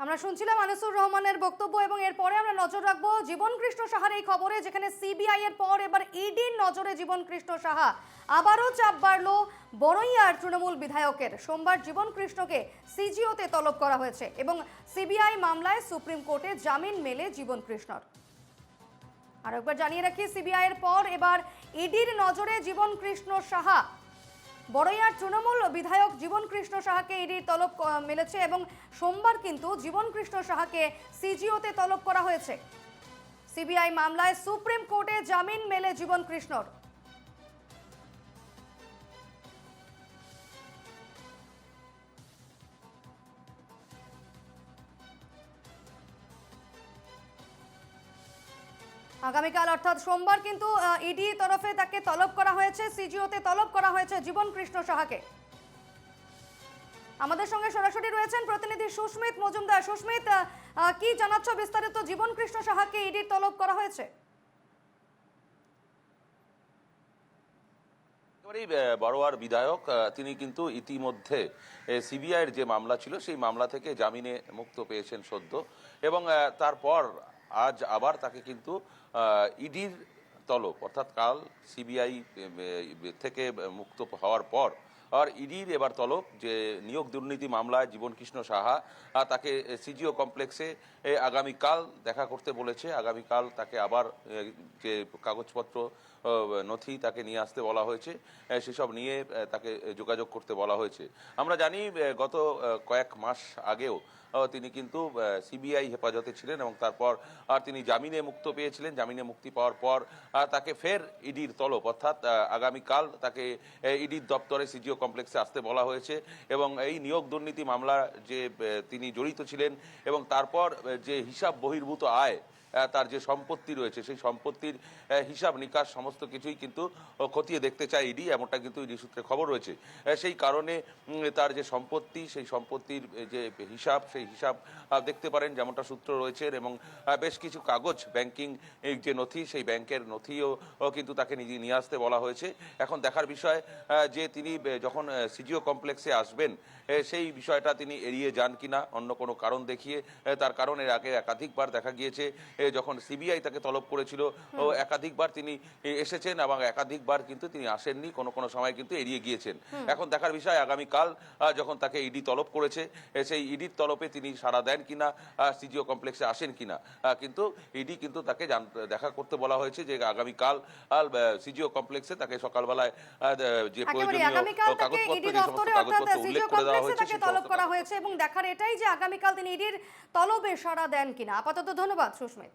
আমরা শুনছিলাম আনিসুর রহমানের বক্তব্য এবং এরপরে আমরা নজর রাখব জীবন কৃষ্ণ সাহার এই খবরে, যেখানে সিবিআই এর পর এবার ইডির নজরে জীবন কৃষ্ণ সাহা। আবারও চাপ বাড়লো বড়ইয়ার তৃণমূল বিধায়কের। সোমবার জীবন কৃষ্ণকে সিজিওতে তলব করা হয়েছে এবং সিবিআই মামলায় সুপ্রিম কোর্টে জামিন মেলে জীবন কৃষ্ণর। আর একবার জানিয়ে রাখি সিবিআই এর পর এবার ইডির নজরে জীবন কৃষ্ণ সাহা। বড়ইয়ার তৃণমূল বিধায়ক জীবন কৃষ্ণ সাহাকে ইডির তলব মেলেছে এবং সোমবার কিন্তু জীবন কৃষ্ণ সাহাকে সিজিওতে তলব করা হয়েছে। সিবিআই মামলায় সুপ্রিম কোর্টে জামিন মেলে জীবন আগামীকাল অর্থাৎ সোমবার কিন্তু ইডি তরফে তাকে তলব করা হয়েছে সিজিওতে তলব করা হয়েছে জীবন কৃষ্ণ সাহাকে। আমাদের সঙ্গে সরাসরি রয়েছেন প্রতিনিধি সুস্মিত মজুমদার। সুস্মিত কি জানাচ্ছ বিস্তারিত জীবন কৃষ্ণ সাহাকে ইডির তলব করা হয়েছে? বড়োয়ার বিধায়ক তিনি কিন্তু ইতিমধ্যে সিবিআইয়ের যে মামলা ছিল, সেই মামলা থেকে জামিনে মুক্ত পেয়েছেন সদ্য। এবং তারপর আজ আবার তাকে কিন্তু ইডির তলব অর্থাৎ কাল সিবিআই থেকে মুক্ত হওয়ার পর আর ইডির এবার তলব যে নিয়োগ দুর্নীতি মামলায় জীবন কৃষ্ণ সাহা তাকে সিজিও কমপ্লেক্সে আগামীকাল দেখা করতে বলেছে। আগামীকাল তাকে আবার যে কাগজপত্র নথি তাকে নিয়ে আসতে বলা হয়েছে সেসব নিয়ে তাকে যোগাযোগ করতে বলা হয়েছে। আমরা জানি গত কয়েক মাস আগেও তিনি কিন্তু সিবিআই হেফাজতে ছিলেন এবং তারপর আর তিনি জামিনে মুক্ত পেয়েছিলেন। জামিনে মুক্তি পাওয়ার পর তাকে ফের ইডির তলব, অর্থাৎ আগামীকাল তাকে ইডির দপ্তরে সিজিও কমপ্লেক্সে আসতে বলা হয়েছে এবং এই নিয়োগ দুর্নীতি মামলা যে তিনি জড়িত ছিলেন এবং তারপর যে হিসাব বহির্ভূত আয় তার যে সম্পত্তি রয়েছে, সেই সম্পত্তির হিসাব, নিকাশ, সমস্ত কিছুই কিন্তু খতিয়ে দেখতে চায় ইডি, এমনটা কিন্তু ইডি সূত্রে খবর রয়েছে। সেই কারণে তার যে সম্পত্তি, সেই সম্পত্তির যে হিসাব, সেই হিসাব দেখতে পারেন যেমনটা সূত্র রয়েছে, এবং বেশ কিছু কাগজ ব্যাংকিং যে নথি, সেই ব্যাংকের নথিও কিন্তু তাকে নিজে, নিয়ে আসতে বলা হয়েছে। এখন দেখার বিষয় যে তিনি যখন সিজিও কমপ্লেক্সে আসবেন সেই বিষয়টা তিনি এড়িয়ে যান কিনা, অন্য কোনো কারণ দেখিয়ে তার কারণ এর আগে একাধিকবার দেখা গিয়েছে যখন সিবিআই তাকে তলব করেছিল ও একাধিকবার তিনি এসেছেন এবং একাধিকবার কিন্তু তিনি আসেননি কোনো কোনো সময় কিন্তু এড়িয়ে গিয়েছেন। এখন দেখার বিষয় আগামীকাল যখন তাকে ইডি তলব করেছে সেই ইডির তলবে তিনি সাড়া দেন কিনা সিজিও কমপ্লেক্সে আসেন কিনা কিন্তু ইডি কিন্তু তাকে দেখা করতে বলা হয়েছে যে আগামীকাল সিজিও কমপ্লেক্সে তাকে সকালবেলায় যে প্রয়োজনীয় কাগজপত্র যে সমস্ত কাগজপত্র উল্লেখ করে দেওয়া হয়েছে তলব করা হয়েছে এবং দেখার এটাই যে আগামীকাল তিনি ইডির তলবে সাড়া দেন কিনা। আপাতত ধন্যবাদ সুস্মিত।